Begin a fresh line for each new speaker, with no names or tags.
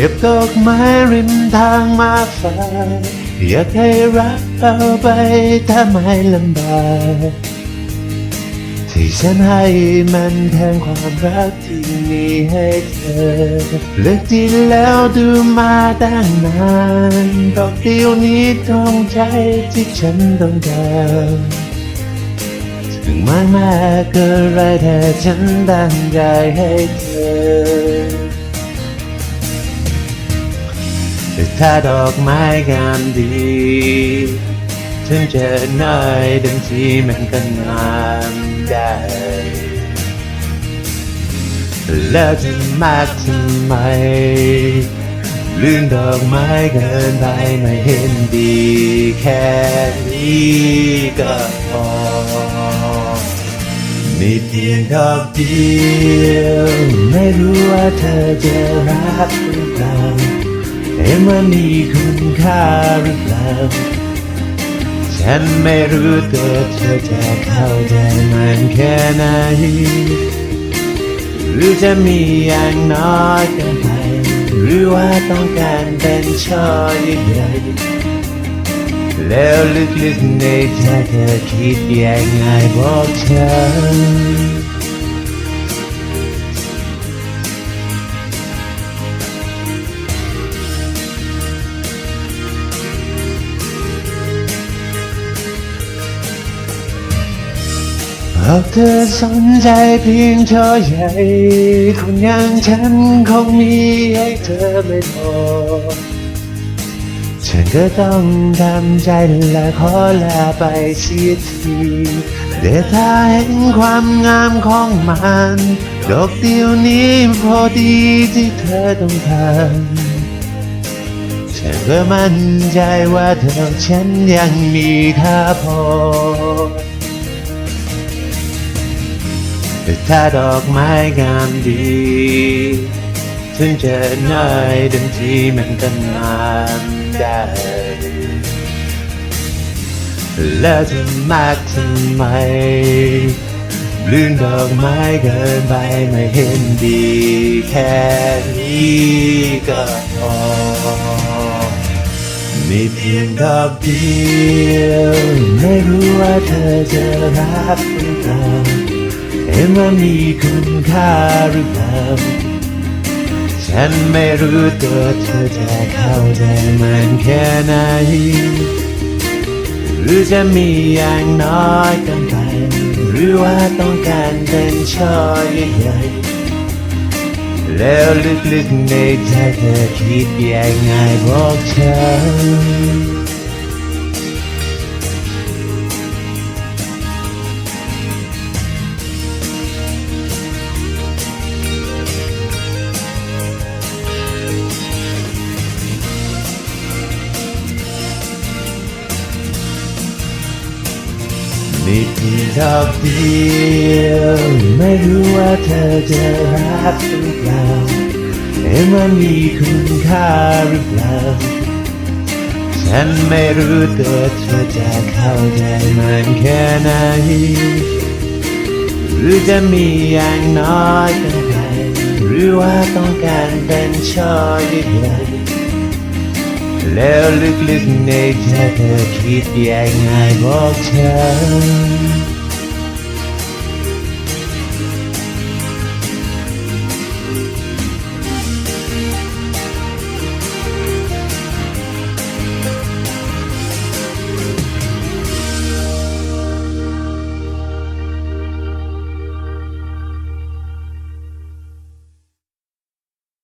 เก็บดอกไม้ริมทางมาฝากอยากให้รักเอาไปถ้าไม่ลำบากที่ฉันให้มันแทนความรักที่มีให้เธอเลือกที่แล้วดูมาตั้งนานดอกเดียวนี้ตรงใจที่ฉันต้องการถึงมากมากเกินไรแต่ฉันตั้งใจให้เธอ แต่ถ้าดอกไม้งามดีถึงจะน้อยเต็มทีมันก็งามได้แล้วจะมากทำไมลื่นดอกไม้เกินไปไม่เห็นดีแค่นี้ก็พอมีเพียงดอกเดียว ไม่รู้ว่าเธอจะรักหรือเปล่า แต่มันมีคุณค่าหรือเปล่า ฉันไม่รู้ตัวเธอจะเข้าใจมันแค่ไหน หรือจะมีอย่างน้อยเกินไป หรือว่าต้องการเป็นช่อใหญ่แล้วลึกๆในใจเธอคิดยังไงบอกฉันากเธอสนใจเพียงช่อใหญ่คนอย่างฉันคงมีให้เธอไม่พอฉันก็ต้องทำใจและขอลาไปเสียทีแต่ถ้าเห็นความงามของมันดอกเดียวนี้พอดีที่เธอต้องการฉันก็มั่นใจว่าเธอฉันยังมีค่าพอ แต่ถ้าดอกไม้งามดี ถึงจะน้อยเต็มทีมันก็งามได้ แล้วจะมากทำไมลื่นดอกไม้เกินไปไม่เห็นดี แค่นี้ก็พอมีเพียงดอกเดียว ไม่รู้ว่าเธอจะรักหรือเปล่า เห็นว่ามีคุณค่าหรือเปล่าฉันไม่รู้ตัวเธอจะเข้าใจมันแค่ไหน หรือจะมีอย่างน้อยกันไป หรือว่าต้องการเป็นช่อใหญ่แล้วลึกๆในใจเธอคิดยังไงบอกฉัน มีเพียงดอกเดียวไม่รู้ว่าเธอจะรักหรือเปล่าเห็มันมีคุณค่าหรือเปล่าฉันไม่รู้ตัวเธอจะเข้าใจมันแค่ไหนหรือจะมีอย่างน้อยกันไปหรือว่าต้องการเป็นช่อใหญ่ ๆแล้วลึกๆ